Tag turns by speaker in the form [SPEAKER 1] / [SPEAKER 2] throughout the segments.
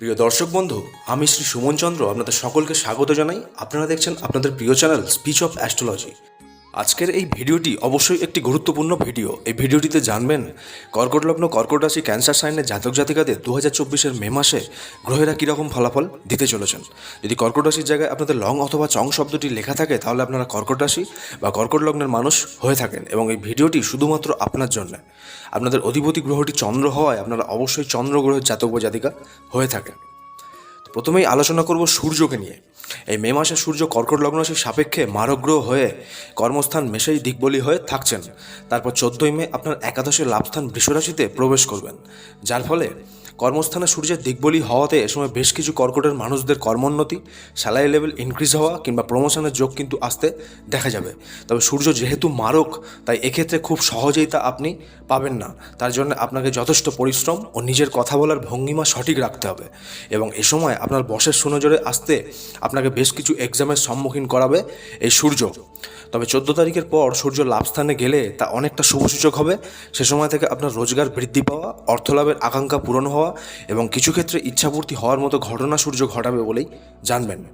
[SPEAKER 1] প্রিয় দর্শক বন্ধু, আমি শ্রী সুমন চন্দ্র আপনাদের সকলকে স্বাগত জানাই। আপনারা দেখছেন আপনাদের প্রিয় চ্যানেল স্পিচ অফ অ্যাস্ট্রোলজি। আজকের এই ভিডিওটি অবশ্যই একটি গুরুত্বপূর্ণ ভিডিও। এই ভিডিওটিতে জানবেন কর্কট লগ্ন কর্কট রাশি ক্যান্সার সাইনের জাতক জাতিকাদের দু হাজার চব্বিশের মে মাসে গ্রহেরা কীরকম ফলাফল দিতে চলেছেন। যদি কর্কট রাশির জায়গায় আপনাদের লং অথবা চং শব্দটি লেখা থাকে, তাহলে আপনারা কর্কট রাশি বা কর্কট লগ্নের মানুষ হয়ে থাকেন এবং এই ভিডিওটি শুধুমাত্র আপনার জন্য। আপনাদের অধিপতি গ্রহটি চন্দ্র হওয়ায় আপনারা অবশ্যই চন্দ্র গ্রহের জাতক বা জাতিকা হয়ে থাকেন। প্রথমেই আলোচনা করব সূর্যকে নিয়ে। এই মে মাসে সূর্য কর্কট লগ্ন রাশির সাপেক্ষে মারগ্রহ হয়ে কর্মস্থান মেশেই দিকবলি হয়ে থাকছেন। তারপর চোদ্দই মে আপনার একাদশে লাভস্থান বৃষরাশিতে প্রবেশ করবেন। যার ফলে কর্মস্থানে সূর্যের দিকবলি হওয়াতে এ সময় বেশ কিছু কর্কটের মানুষদের কর্মোন্নতি স্যালারি লেভেল ইনক্রিজ হওয়া কিংবা প্রমোশনের যোগ কিন্তু আসতে দেখা যাবে। তবে সূর্য যেহেতু মারক, তাই এক্ষেত্রে খুব সহজেই তা আপনি পাবেন না। তার জন্য আপনাকে যথেষ্ট পরিশ্রম ও নিজের কথা বলার ভঙ্গিমা সঠিক রাখতে হবে। এবং এ সময় আপনার বসের সুনজরে আসতে আপনাকে বেশ কিছু এক্সামের সম্মুখীন করাবে এই সূর্য। তবে চোদ্দ তারিখের পর সূর্য লাভস্থানে গেলে তা অনেকটা শুভসূচক হবে। সে সময় থেকে আপনার রোজগার বৃদ্ধি পাওয়া, অর্থলাভের আকাঙ্ক্ষা পূরণ হওয়া এবং কিছু ক্ষেত্রে ইচ্ছাপূর্তি হওয়ার মতো ঘটনা সূর্য ঘটাবে বলেই জানবেন।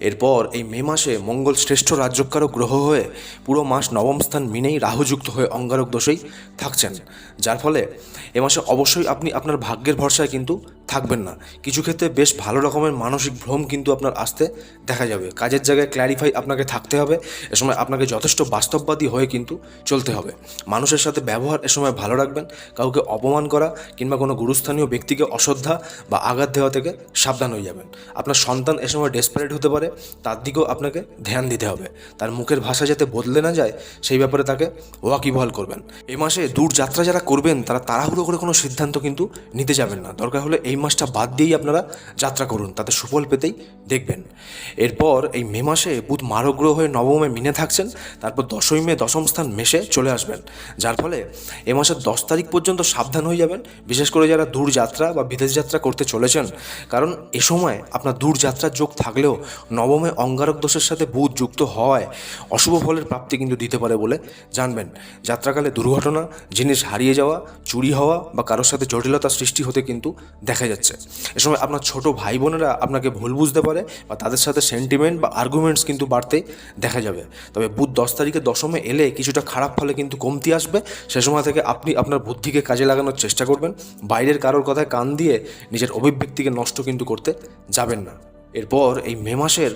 [SPEAKER 1] এরপর এই মে মাসে মঙ্গল শ্রেষ্ঠ রাজ্যকারক গ্রহ হয়ে পুরো মাস নবম স্থান মিনেই রাহুযুক্ত হয়ে অঙ্গারক দোষেই থাকছেন। যার ফলে এ মাসে অবশ্যই আপনি আপনার ভাগ্যের ভরসায় কিন্তু থাকবেন না। কিছু ক্ষেত্রে বেশ ভালো রকমের মানসিক ভ্রম কিন্তু আপনার আসতে দেখা যাবে। কাজের জায়গায় ক্ল্যারিফাই আপনাকে থাকতে হবে। এ সময় আপনাকে যথেষ্ট বাস্তববাদী হয়ে কিন্তু চলতে হবে। মানুষের সাথে ব্যবহার এ সময় ভালো রাখবেন। কাউকে অপমান করা কিংবা কোনো গুরুস্থানীয় ব্যক্তিকে অশ্রদ্ধা বা আঘাত দেওয়া থেকে সাবধান হয়ে যাবেন। আপনার সন্তান এ সময় ডেসপারেট হতে পারে। তার দিকেও আপনাকে ধ্যান দিতে হবে। তার মুখের ভাষা যাতে বদলে না যায়, সেই ব্যাপারে তাকে ওয়াকিবহাল করবেন। এই মাসে দূর যাত্রা যারা করবেন, তারা তাড়াহুড়ো করে কোনো সিদ্ধান্ত কিন্তু নিতে যাবেন না। দরকার হলে এই মাসটা বাদ দিয়েই আপনারা যাত্রা করুন, তাতে সুফল পেতেই দেখবেন। এরপর এই মে মাসে বুধ মারগ্রহ হয়ে নবমে মিনে থাকছেন, তারপর দশই মে দশম স্থান মেশে চলে আসবেন। যার ফলে এ মাসের দশ তারিখ পর্যন্ত সাবধান হয়ে যাবেন, বিশেষ করে যারা দূর যাত্রা বা বিদেশ যাত্রা করতে চলেছেন। কারণ এ সময় আপনার দূর যাত্রার যোগ থাকলেও নবমে অঙ্গারক দোষের সাথে বুধ যুক্ত হওয়ায় অশুভ ফলের প্রাপ্তি কিন্তু দিতে পারে বলে জানবেন। যাত্রাকালে দুর্ঘটনা, জিনিস হারিয়ে যাওয়া, চুরি হওয়া বা কারোর সাথে জটিলতা সৃষ্টি হতে কিন্তু দেখা যাচ্ছে। এ সময় আপনার ছোটো ভাই বোনেরা আপনাকে ভুল বুঝতে পারে বা তাদের সাথে সেন্টিমেন্ট বা আর্গুমেন্টস কিন্তু বাড়তে দেখা যাবে। তবে বুধ দশ তারিখে দশমে এলে কিছুটা খারাপ ফলে কিন্তু কমতি আসবে। সে সময় থেকে আপনি আপনার বুদ্ধিকে কাজে লাগানোর চেষ্টা করবেন। বাইরের কারোর কথায় কান দিয়ে নিজের অভিব্যক্তিকে নষ্ট কিন্তু করতে যাবেন না। এরপর এই মে মাসের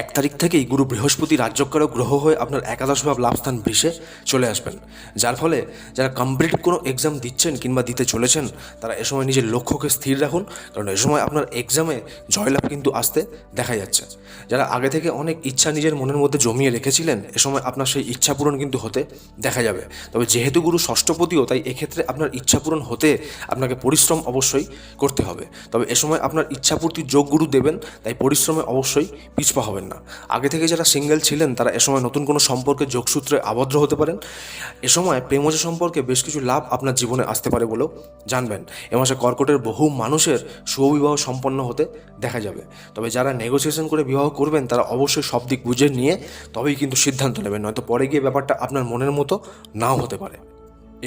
[SPEAKER 1] এক তারিখ থেকেই গুরু বৃহস্পতি রাজ্যকারক গ্রহ হয়ে আপনার একাদশ ভাব লাভস্থান বৃষে চলে আসবেন। যার ফলে যারা কমপ্লিট কোনো এক্সাম দিচ্ছেন কিংবা দিতে চলেছেন, তারা এ সময় নিজের লক্ষ্যকে স্থির রাখুন, কারণ এ সময় আপনার এক্সামে জয়লাভ কিন্তু আসতে দেখা যাচ্ছে। যারা আগে থেকে অনেক ইচ্ছা নিজের মনের মধ্যে জমিয়ে রেখেছিলেন, এ সময় আপনার সেই ইচ্ছা পূরণ কিন্তু হতে দেখা যাবে। তবে যেহেতু গুরু ষষ্ঠপতিও তাই এক্ষেত্রে আপনার ইচ্ছা পূরণ হতে আপনাকে পরিশ্রম অবশ্যই করতে হবে। তবে এ সময় আপনার ইচ্ছাপূর্তির যোগ গুরু দেবেন, তাই পরিশ্রমে অবশ্যই পিছপা হবেন না। আগে থেকে যারা সিঙ্গেল ছিলেন, তারা এ সময় নতুন কোনো সম্পর্কে যোগসূত্রে আবদ্ধ হতে পারেন। এ সময় প্রেমজ সম্পর্কে বেশ কিছু লাভ আপনার জীবনে আসতে পারে বলেও জানবেন। এ মাসে কর্কটের বহু মানুষের শুভবিবাহ সম্পন্ন হতে দেখা যাবে। তবে যারা নেগোসিয়েশন করে বিবাহ করবেন, তারা অবশ্যই সব দিক বুঝে নিয়ে তবেই কিন্তু সিদ্ধান্ত নেবেন। নয়তো পরে গিয়ে ব্যাপারটা আপনার মনের মতো নাও হতে পারে।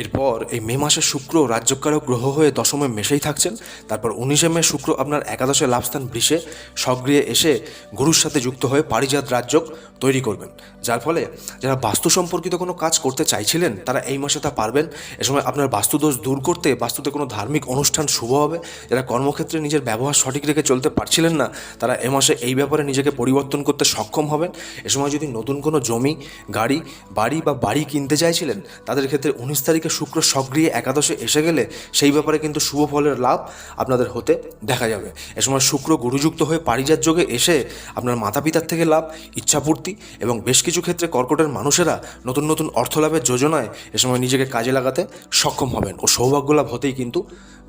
[SPEAKER 1] এরপর এই মে মাসে শুক্র রাজ্যকারক গ্রহ হয়ে দশমে মেশেই থাকছেন। তারপর উনিশে মে শুক্র আপনার একাদশে লাভস্থান বৃষে সক্রিয় এসে গুরুর সাথে যুক্ত হয়ে পারিজাত রাজ্যক তৈরি করবেন। যার ফলে যারা বাস্তু সম্পর্কিত কোনো কাজ করতে চাইছিলেন, তারা এই মাসে তা পারবেন। এ সময় আপনার বাস্তুদোষ দূর করতে বাস্তুতে কোনো ধার্মিক অনুষ্ঠান শুভ হবে। যারা কর্মক্ষেত্রে নিজের ব্যবহার সঠিক রেখে চলতে পারছিলেন না, তারা এ মাসে এই ব্যাপারে নিজেকে পরিবর্তন করতে সক্ষম হবেন। এ সময় যদি নতুন কোনো জমি, গাড়ি, বাড়ি বা বাড়ি কিনতে চাইছিলেন, তাদের ক্ষেত্রে উনিশ তারিখে শুক্র সক্রিয় একাদশে এসে গেলে সেই ব্যাপারে কিন্তু শুভ ফলের লাভ আপনাদের হতে দেখা যাবে। এ সময় শুক্র গুরুযুক্ত হয়ে পারিজাত যোগে এসে আপনার মাতা পিতার থেকে লাভ, ইচ্ছাপূর্তি এবং বেশ কিছু ক্ষেত্রে কর্কটের মানুষেরা নতুন নতুন অর্থ লাভের যোজনায় এ সময় নিজেকে কাজে লাগাতে সক্ষম হবেন ও সৌভাগ্য লাভ হতেই কিন্তু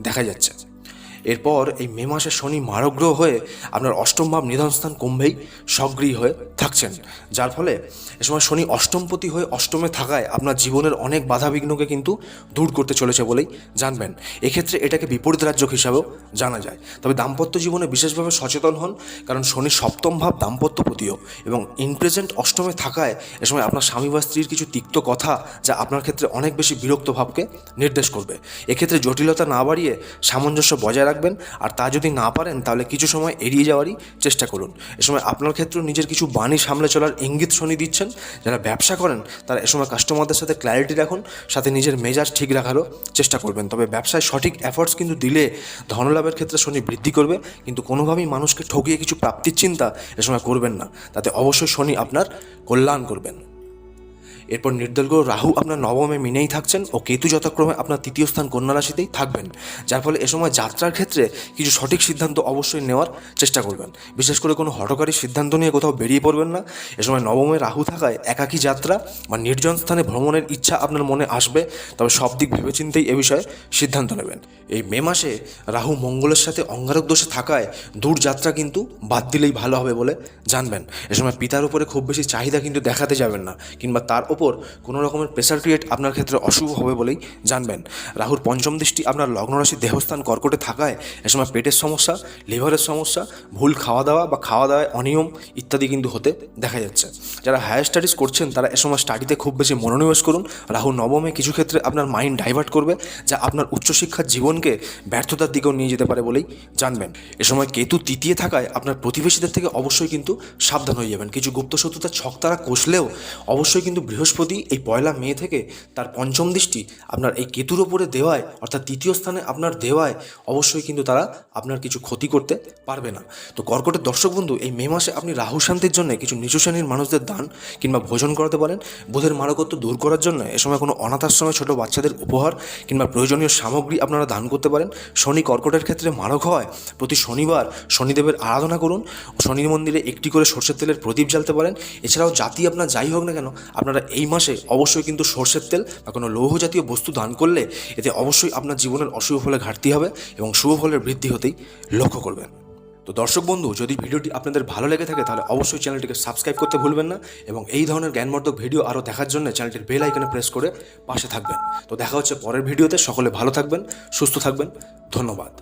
[SPEAKER 1] দেখা যাচ্ছে। এরপর এই মে মাসে শনি মারগ্রহ হয়ে আপনার অষ্টম ভাব নিধনস্থান কুম্ভেই সক্রিয় হয়ে থাকছেন। যার ফলে এ সময় শনি অষ্টমপতি হয়ে অষ্টমে থাকায় আপনার জীবনের অনেক বাধাবিঘ্নকে কিন্তু দূর করতে চলেছে বলেই জানবেন। এক্ষেত্রে এটাকে বিপরীত রাজ্যক হিসাবেও জানা যায়। তবে দাম্পত্য জীবনে বিশেষভাবে সচেতন হন, কারণ শনি সপ্তম ভাব দাম্পত্যপতিও এবং ইন প্রেজেন্ট অষ্টমে থাকায় এ সময় আপনার স্বামী বা স্ত্রীর কিছু তিক্ত কথা যা আপনার ক্ষেত্রে অনেক বেশি বিরক্ত ভাবকে নির্দেশ করবে। এক্ষেত্রে জটিলতা না বাড়িয়ে সামঞ্জস্য বজায় রাখবেন। আর তা যদি না পারেন, তাহলে কিছু সময় এড়িয়ে যাওয়ারই চেষ্টা করুন। এ সময় আপনার ক্ষেত্রেও নিজের কিছু বাণী সামলে চলার ইঙ্গিত শনি দিচ্ছেন। যারা ব্যবসা করেন, তারা এ সময় কাস্টমারদের সাথে ক্ল্যারিটি রাখুন, সাথে নিজের মেজাজ ঠিক রাখারও চেষ্টা করবেন। তবে ব্যবসায় সঠিক এফর্টস কিন্তু দিলে ধনলাভের ক্ষেত্রে শনি বৃদ্ধি করবে। কিন্তু কোনোভাবেই মানুষকে ঠকিয়ে কিছু প্রাপ্তির চিন্তা এ সময় করবেন না। তাতে অবশ্যই শনি আপনার কল্যাণ করবেন। এরপর নির্দলগ্রহ রাহু আপনার নবমে মিনেই থাকছেন ও কেতু যথাক্রমে আপনার তৃতীয় স্থান কন্যা রাশিতেই থাকবেন। যার ফলে এ সময় যাত্রার ক্ষেত্রে কিছু সঠিক সিদ্ধান্ত অবশ্যই নেওয়ার চেষ্টা করবেন। বিশেষ করে কোনো হঠকারী সিদ্ধান্ত নিয়ে কোথাও বেরিয়ে পড়বেন না। এ সময় নবমে রাহু থাকায় একাকী যাত্রা বা নির্জন স্থানে ভ্রমণের ইচ্ছা আপনার মনে আসবে। তবে সব দিক ভেবেচিন্তেই এ বিষয়ে সিদ্ধান্ত নেবেন। এই মে মাসে রাহু মঙ্গলের সাথে অঙ্গারক দোষে থাকায় দূর যাত্রা কিন্তু বাদ দিলেই ভালো হবে বলে জানবেন। এ সময় পিতার উপরে খুব বেশি চাহিদা কিন্তু দেখাতে যাবেন না কিংবা তার ওপর কোনো রকমের প্রেশার ক্রিয়েট আপনার ক্ষেত্রে অশুভ হবে বলেই জানবেন। রাহুর পঞ্চম দৃষ্টি আপনার লগ্ন রাশি দেহস্থান কর্কটে থাকায় এ সময় পেটের সমস্যা লিভারের সমস্যা, ভুল খাওয়া দাওয়া বা খাওয়া দাওয়ায় অনিয়ম ইত্যাদি কিন্তু হতে দেখা যাচ্ছে। যারা হায়ার স্টাডিজ করছেন তারা এ সময় স্টাডিতে খুব বেশি মনোনিবেশ করুন। রাহু নবমে কিছু ক্ষেত্রে আপনার মাইন্ড ডাইভার্ট করবে, যা আপনার উচ্চশিক্ষার জীবনকে ব্যর্থতার দিকেও নিয়ে যেতে পারে বলেই জানবেন। এ সময় কেতু তৃতীয় থাকায় আপনার প্রতিবেশীদের থেকে অবশ্যই কিন্তু সাবধান হয়ে যাবেন। কিছু গুপ্ত ছক তারা কষলেও অবশ্যই কিন্তু বৃহস্পতি এই পয়লা মে থেকে তার পঞ্চম দৃষ্টি আপনার এই কেতুর ওপরে দেওয়ায়, অর্থাৎ তৃতীয় স্থানে আপনার দেওয়ায়, অবশ্যই কিন্তু তারা আপনার কিছু ক্ষতি করতে পারবে না। তো কর্কটের দর্শক বন্ধু, এই মে মাসে আপনি রাহু শান্তির জন্য কিছু নিচু শ্রেণির মানুষদের দান কিংবা ভোজন করাতে পারেন। বোধের মারকত্ব দূর করার জন্য এ সময় কোনো অনাথ আশ্রমে ছোটো বাচ্চাদের উপহার কিংবা প্রয়োজনীয় সামগ্রী আপনারা দান করতে পারেন। শনি কর্কটের ক্ষেত্রে মারক হয়, প্রতি শনিবার শনিদেবের আরাধনা করুন। শনি মন্দিরে একটি করে সর্ষের তেলের প্রদীপ জ্বালতে পারেন। এছাড়াও জাতি আপনার যাই হোক না কেন, আপনারা এই মাসে অবশ্যই কিন্তু সর্ষের তেল বা কোনো লৌহ জাতীয় বস্তু দান করলে এতে অবশ্যই আপনার জীবনের অশুভ ফলে ঘাটতি হবে এবং শুভ ফলের বৃদ্ধি হতেই লক্ষ্য করবেন। তো দর্শক বন্ধু, যদি ভিডিওটি আপনাদের ভালো লেগে থাকে তাহলে অবশ্যই চ্যানেলটিকে সাবস্ক্রাইব করতে ভুলবেন না এবং এই ধরনের জ্ঞানবর্ধক ভিডিও আরও দেখার জন্য চ্যানেলটির বেল আইকনে প্রেস করে পাশে থাকবেন। তো দেখা হচ্ছে পরের ভিডিওতে, সকলে ভালো থাকবেন, সুস্থ থাকবেন। ধন্যবাদ।